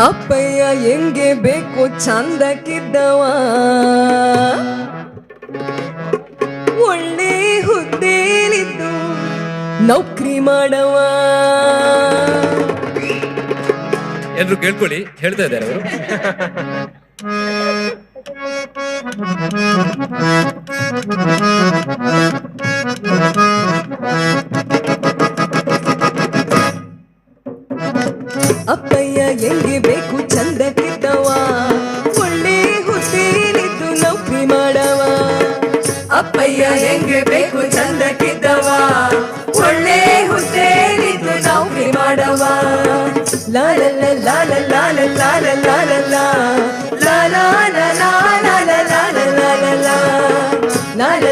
ಅಪ್ಪಯ್ಯ ಹೆಂಗೆ ಬೇಕು ಚಂದಕ್ಕಿದ್ದವ? ಒಳ್ಳೆ ಹುದ್ದೇಲಿದ್ದು ನೌಕರಿ ಮಾಡವ. ಎಲ್ರು ಕೇಳ್ಕೊಳ್ಳಿ ಹೇಳ್ತಾ ಇದ್ದಾರೆ ಅವರು. ಹೆಂಗೆ ಬೇಕು ಚಂದಕ್ಕಿದ್ದವ ಒಳ್ಳೆ ಹುದ್ದೆಲಿದ್ದು ನೌಕರಿ ಮಾಡವ ಅಪ್ಪಯ್ಯ ಹೆಂಗೆ ಬೇಕು ಚಂದಕ್ಕಿದ್ದವ ಒಳ್ಳೆ ಹುದ್ದೆಲಿದ್ದು ನೌಕರಿ ಮಾಡವ ಲಾಲ ಲಾಲ ಲಾಲ ಲಾಲ ಲಾಲ ಲಾಲ ಲಾಲ ಲಾಲ ಲಾಲ ಲಾಲ ಲಾಲ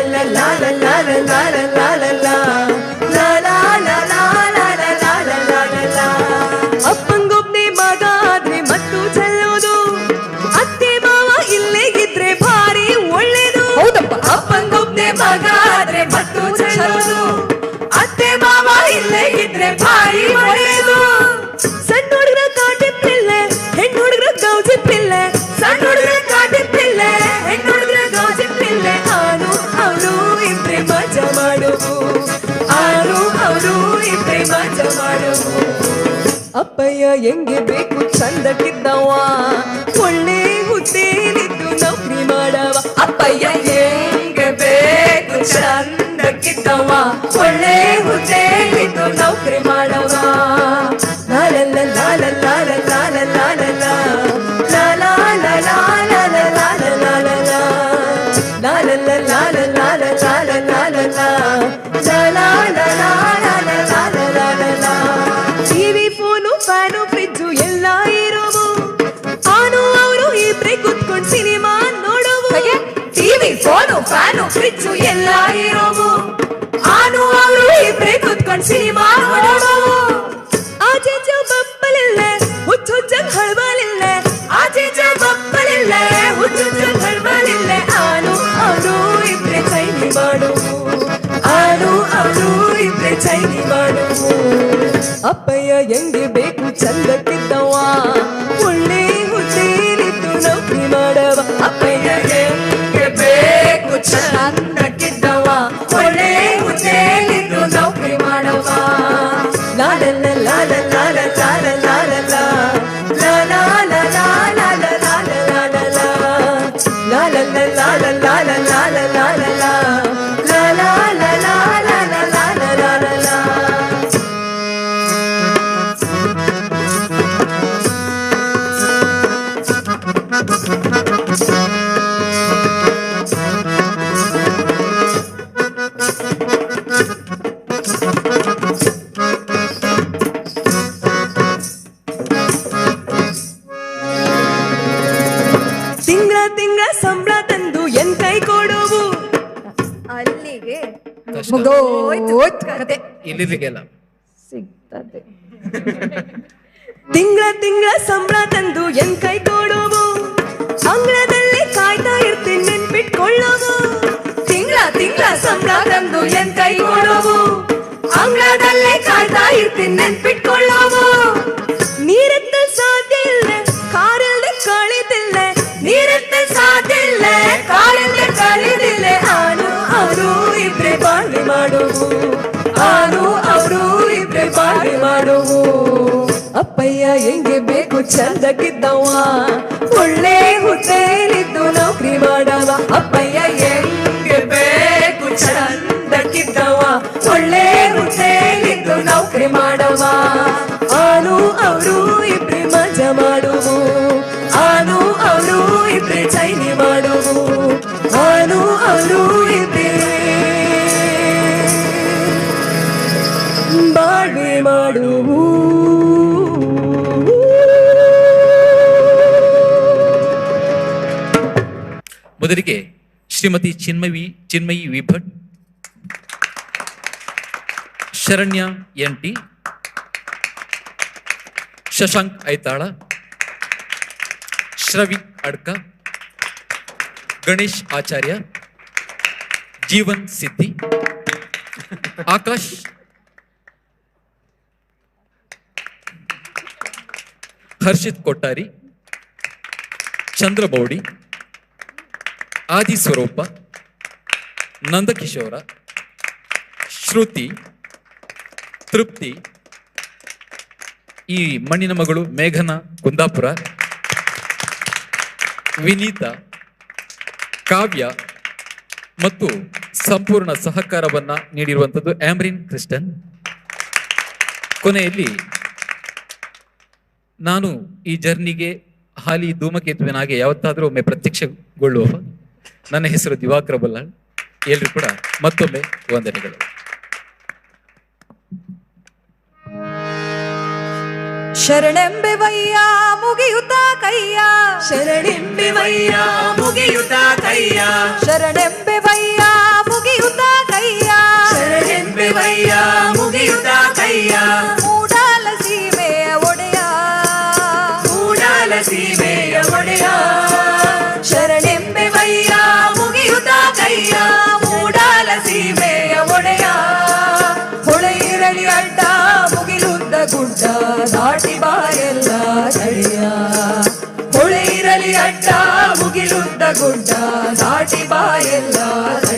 ಅಪ್ಪಯ್ಯ ಹೆಂಗೆ ಬೇಕು ಚಂದಕ್ಕಿದ್ದವ ಒಳ್ಳೆ ಹುದ್ದೆಲಿದ್ದು ನೌಕರಿ ಮಾಡವ. ಅಪ್ಪಯ್ಯ ಹೆಂಗೆ ಬೇಕು ಚಂದಕ್ಕಿದ್ದವ ಒಳ್ಳೆ ಹುದ್ದೆಲಿದ್ದು ನೌಕರಿ ಫ್ಯಾನು ಫ್ರಿಜ್ಜು ಎಲ್ಲ ಇರೋವು ಆನು ಅವರು ಇಬ್ರೆ ಕುತ್ಕೊಂಡು ಸಿನಿಮಾ ನೋಡೋವು ಆಚೆಚ ಬಪ್ಪಲಿಲ್ಲ ಹುಚ್ಚು ಹುಚ್ಚಂಗ್ ಹಳಬಲಿಲ್ಲ ಆಚೆಚ ಬಪ್ಪಲಿಲ್ಲ ಹುಚ್ಚು ಹುಚ್ಚಂಗ್ ಹಳಬಲಿಲ್ಲ ಆನು ಅವರು ಇಬ್ರೆ ಚೈನಿ ಮಾಡುವು ಆನು ಅವರು ಇಬ್ರೆ ಚೈನಿ ಮಾಡುವು ಅಪ್ಪಯ್ಯ ಹೆಂಗೆ ಬೇಕು ಚಂದಕ್ಕಿದ್ದವ ಅಲ್ಲಿಗೆ. ಮುಗ್ದೋಯ್ತು ಕತೆ. ಇಲ್ಲಿರಿಗೆಲ್ಲ ಸಿಗ್ತದೆ. ತಿಂಗಳ ತಿಂಗಳ ಸಂಬಳ ತಂದು ಎನ್ ಕೈ ಕೊಡುವು ಹೆಂಗೆ ಬೇಕು ಚಂದಕ್ಕಿದ್ದವ ಒಳ್ಳೆ ಹುದ್ದೆಲಿದ್ದು ನೌಕರಿ ಮಾಡವ. ಅಪ್ಪಯ್ಯ, ಹೆಂಗೆ ಬೇಕು ಚಂದಕ್ಕಿದ್ದವ ಒಳ್ಳೆ ಹುದ್ದೆಲಿದ್ದು ನೌಕರಿ ಮಾಡವ. ಆನು ಅವರು ಇಬ್ರೆ ಮಜ ಮಾಡುವು. ಆನು ಅವರು ಇಬ್ರಿ ಚೈನಿ ಮಾಡುವು. ಆನು ಅವರು ಇಬ್ರಿ ಬಾಳ್ವೆ ಮಾಡುವು. ಮೊದಲಿಗೆ ಶ್ರೀಮತಿ ಚಿನ್ಮಯಿ ಚಿನ್ಮಯಿ ವಿಭಟ್ ಶರಣ್ಯ ಎನ್ ಟಿ ಶಶಾಂಕ್ ಐತಾಳ ಶ್ರವಿಕ್ ಅಡ್ಕ ಗಣೇಶ್ ಆಚಾರ್ಯ ಜೀವನ್ ಸಿದ್ದಿ ಆಕಾಶ್ ಹರ್ಷಿತ್ ಕೊಟ್ಟಾರಿ ಚಂದ್ರಬೌಡಿ ಆದಿಸ್ವರೂಪ, ನಂದಕಿಶೋರ, ಶ್ರುತಿ, ತೃಪ್ತಿ, ಈ ಮಣ್ಣಿನ ಮಗಳು ಮೇಘನ, ಕುಂದಾಪುರ, ವಿನೀತ, ಕಾವ್ಯ ಮತ್ತು ಸಂಪೂರ್ಣ ಸಹಕಾರವನ್ನು ನೀಡಿರುವಂಥದ್ದು ಆಮ್ರಿನ್ ಕ್ರಿಸ್ಟನ್. ಕೊನೆಯಲ್ಲಿ ನಾನು ಈ ಜರ್ನಿಗೆ ಹಾಲಿ ಧೂಮಕೇತುವಿನಾಗೆ ಯಾವತ್ತಾದರೂ ಒಮ್ಮೆ ಪ್ರತ್ಯಕ್ಷಗೊಳ್ಳುವ ನನ್ನ ಹೆಸರು ದಿವಾಕರ ಬಲ್ಲಾಳ್ ಎಲ್ರು ಕೂಡ ಮತ್ತೊಮ್ಮೆ ವಂದನೆಗಳು. ಶರಣೆಂಬೆ ವಯ್ಯ ಮುಗಿಯುತ್ತ ಕೈಯ ಶರಣೆಂಬೆವಯ್ಯ ಮುಗಿಯುತ್ತ ಕೈಯ ಶರಣೆಂಬೆವಯ್ಯ ಗುಡ್ಡ ದಾಟಿ ಬಾಯೆಲ್ಲ ತಡೆಯ